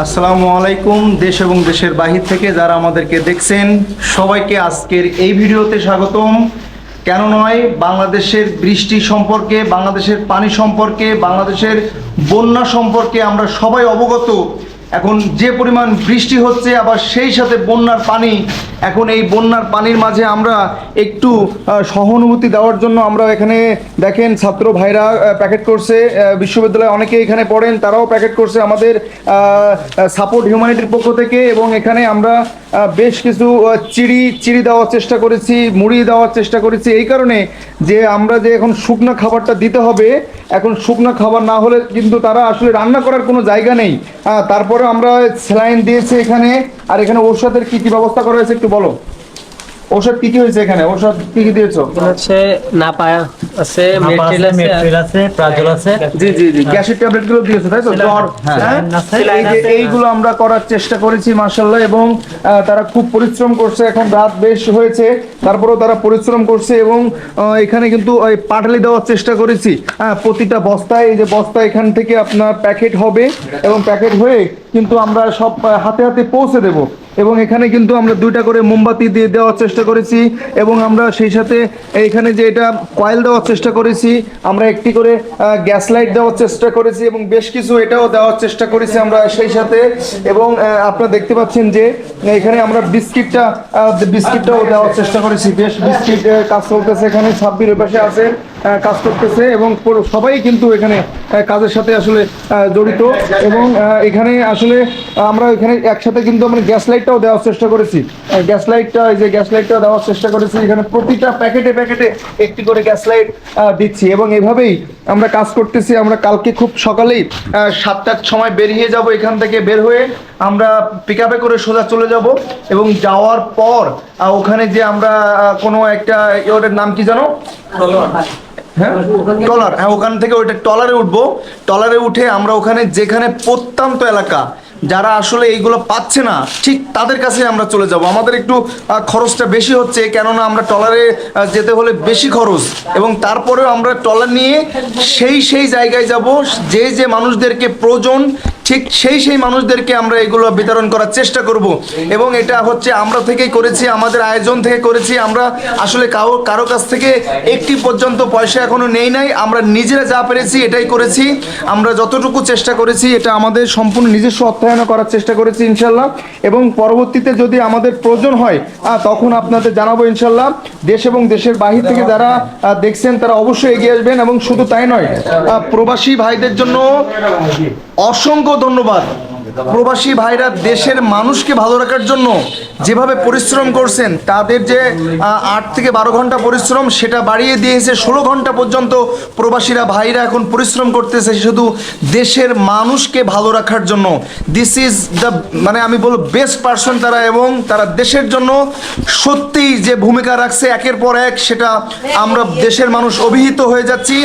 আসসালামু আলাইকুম, দেশ এবং দেশের বাহির থেকে যারা আমাদেরকে দেখছেন, সবাইকে আজকের এই ভিডিওতে স্বাগতম। কেন নয়, বাংলাদেশের বৃষ্টি সম্পর্কে, বাংলাদেশের পানি সম্পর্কে, বাংলাদেশের বন্যা সম্পর্কে আমরা সবাই অবগত। এখন যে পরিমাণ বৃষ্টি হচ্ছে আবার সেই সাথে বন্যার পানি। এখন এই বন্যার পানির মাঝে আমরা একটু সহানুভূতি দেওয়ার জন্য আমরা এখানে দেখেন ছাত্র ভাইরা প্যাকেট করছে। বিশ্ববিদ্যালয়ে অনেকে এখানে পড়েন তারাও প্যাকেট করছে আমাদের সাপোর্ট হিউম্যানিটির পক্ষ থেকে এবং এখানে আমরা বেশ কিছু চিড়ি চিড়ি দেওয়ার চেষ্টা করেছি মুড়ি দেওয়ার চেষ্টা করেছি। এই কারণে যে আমরা যে এখন শুকনো খাবারটা দিতে হবে এখন শুকনো খাবার না হলে কিন্তু তারা আসলে রান্না করার কোনো জায়গা নেই। আহ, তারপরে আমরা স্যালাইন দিয়েছি এখানে, আর এখানে ওষুধের কি কি ব্যবস্থা করা হয়েছে একটু বলো। ওষুধ কি কি হয়েছে এখানে? ওষুধ কি কি দিয়েছ? হচ্ছে না নাপা আছে মেট্রিল আছে। মেট্রিল আছে প্রাজল আছে। জি জি জি। গ্যাসের ট্যাবলেটগুলো দিয়েছে তাই তো? জ্বর হ্যাঁ। হ্যাঁ? এই যে এইগুলো আমরা করার চেষ্টা করেছি মার্শাল্লাহ এবং আহ, তারা খুব পরিশ্রম করছে। এখন রাত বেশ হয়েছে তারপরেও তারা পরিশ্রম করছে এবং এখানে কিন্তু ওই পাটালি দেওয়ার চেষ্টা করেছি। হ্যাঁ প্রতিটা বস্তায় এই যে বস্তা এখান থেকে আপনার প্যাকেট হবে এবং প্যাকেট হয়ে কিন্তু আমরা সব হাতে হাতে পৌঁছে দেব। এবং এখানে কিন্তু আমরা দুইটা করে মোমবাতি দিয়ে দেওয়ার চেষ্টা করেছি এবং আমরা সেই সাথে এখানে যে এটা কয়েল দেওয়ার চেষ্টা করেছি, আমরা একটি করে গ্যাস লাইট দেওয়ার চেষ্টা করেছি এবং বেশ কিছু এটাও দেওয়ার চেষ্টা করেছি আমরা সেই সাথে। এবং আপনারা দেখতে পাচ্ছেন যে এখানে আমরা বিস্কিটটা বিস্কিটটাও দেওয়ার চেষ্টা করেছি। বেশ বিস্কিট কাজ চলতেছে এখানে, ছাব্বির পাশে আছে। কাজ করতেছে এবং সবাই কিন্তু এখানে কাজের সাথে আসলে জড়িত এবং এখানে আসলে আমরা এখানে একসাথে কিন্তু আমরা গ্যাস লাইটটাও দেওয়ার চেষ্টা করেছি। গ্যাস লাইটটা, এই যে গ্যাস লাইটটা দেওয়ার চেষ্টা করেছি, এখানে প্রতিটা প্যাকেটে প্যাকেটে একটি করে গ্যাস লাইট দিচ্ছি এবং এভাবেই আমরা কাজ করতেছি। আমরা কালকে খুব সকালেই সাতটার সময় বেরিয়ে যাব এখান থেকে বের হয়ে। আমরা পিক আপে করে সোজা চলে যাব এবং যাওয়ার পর ওখানে যে আমরা কোনো একটা ওটার নাম কি জানো? হ্যাঁ? টলার হ্যাঁ ওখান থেকে ওইটা টলারে উঠবো। টলারে উঠে আমরা ওখানে যেখানে প্রত্যন্ত এলাকা যারা আসলে এইগুলো পাচ্ছে না ঠিক তাদের কাছে আমরা চলে যাব। আমাদের একটু খরচটা বেশি হচ্ছে কেননা আমরা টলারে যেতে হলে বেশি খরচ। এবং তারপরেও আমরা টলার নিয়ে সেই সেই জায়গায় যাব যে যে মানুষদেরকে প্রয়োজন ঠিক সেই সেই মানুষদেরকে আমরা এগুলো বিতরণ করার চেষ্টা করব। এবং এটা হচ্ছে আমরা থেকেই করেছি, আমাদের আয়োজন থেকে করেছি। আমরা আসলে কারও কারও কাছ থেকে একটি পর্যন্ত পয়সা এখনও নেই নাই। আমরা নিজেরা যা পেরেছি এটাই করেছি। আমরা যতটুকু চেষ্টা করেছি, এটা আমাদের সম্পূর্ণ নিজস্ব অর্থায়ন করার চেষ্টা করেছি ইনশাল্লাহ এবং পরবর্তীতে যদি আমাদের প্রয়োজন হয় তখন আপনাদের জানাব ইনশাল্লাহ দেশ এবং দেশের বাহির থেকে যারা দেখছেন, তারা অবশ্যই এগিয়ে আসবেন। এবং শুধু তাই নয় প্রবাসী ভাইদের জন্য অসংখ্য ধন্যবাদ। প্রবাসী ভাইরা দেশের মানুষকে ভালো রাখার জন্য যেভাবে পরিশ্রম করছেন, তাদের যে আট থেকে বারো ঘণ্টা পরিশ্রম সেটা বাড়িয়ে দিয়েছে। ষোলো ঘণ্টা পর্যন্ত প্রবাসীরা ভাইরা এখন পরিশ্রম করতেছে শুধু দেশের মানুষকে ভালো রাখার জন্য। দিস ইজ দ্য মানে আমি বলব বেস্ট পার্সন তারা এবং তারা দেশের জন্য সত্যিই যে ভূমিকা রাখছে একের পর এক সেটা আমরা দেশের মানুষ অভিহিত হয়ে যাচ্ছি।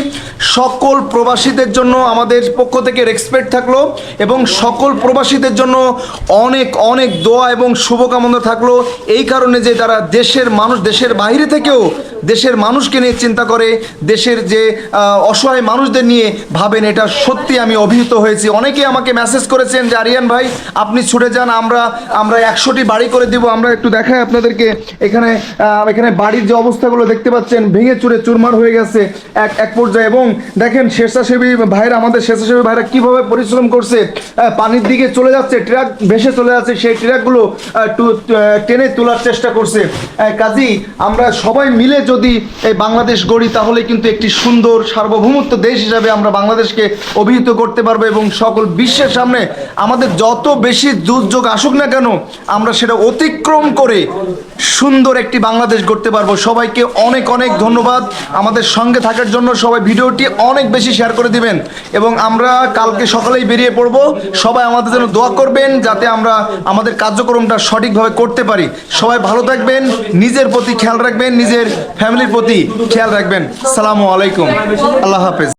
সকল প্রবাসীদের জন্য আমাদের পক্ষ থেকে রেসপেক্ট থাকল এবং সকল প্রবাসীদের জন্য অনেক অনেক দোয়া এবং শুভকামনা থাকল। এই কারণে যে তারা দেশের মানুষ, দেশের বাইরে থেকেও দেশের মানুষকে নিয়ে চিন্তা করে, দেশের যে অসহায় মানুষদের নিয়ে ভাবেন, এটা সত্যি আমি অভিহিত হয়েছি। অনেকেই আমাকে মেসেজ করেছেন যে, আরিয়ান ভাই, আপনি ছুটে যান, আমরা আমরা একশোটি বাড়ি করে দিব। আমরা একটু দেখাই আপনাদেরকে। এখানে এখানে বাড়ির যে অবস্থাগুলো দেখতে পাচ্ছেন, ভেঙে চুরে চুরমার হয়ে গেছে এক এক পর্যায়ে। এবং দেখেন স্বেচ্ছাসেবী ভাইরা, আমাদের স্বেচ্ছাসেবী ভাইরা কীভাবে পরিশ্রম করছে পানির দিকে চলে যাচ্ছে, ট্রাক ভেসে চলে যাচ্ছে, সেই ট্রাকগুলো টেনে তোলার চেষ্টা করছে। কাজী, আমরা সবাই মিলে যদি এই বাংলাদেশ গড়ি, তাহলে কিন্তু একটি সুন্দর সার্বভৌমত্ব দেশ হিসাবে আমরা বাংলাদেশকে অভিহিত করতে পারব এবং সকল বিশ্বের সামনে আমাদের যত বেশি দুর্যোগ আসুক না কেন, আমরা সেটা অতিক্রম করে সুন্দর একটি বাংলাদেশ গড়তে পারব। সবাইকে অনেক অনেক ধন্যবাদ। আমাদের সঙ্গে থাকার জন্য সবাই ভিডিওটি অনেক বেশি শেয়ার করে দিবেন। এবং আমরা কালকে সকালেই বেরিয়ে পড়ব। সবাই আমাদের জন্য দোয়া করবেন যাতে আমরা আমাদের কার্যক্রমটা সঠিকভাবে করতে পারি। সবাই ভালো থাকবেন, নিজের প্রতি খেয়াল রাখবেন, নিজের ফ্যামিলির প্রতি খেয়াল রাখবেন। সালামু আলাইকুম। আল্লাহ হাফেজ।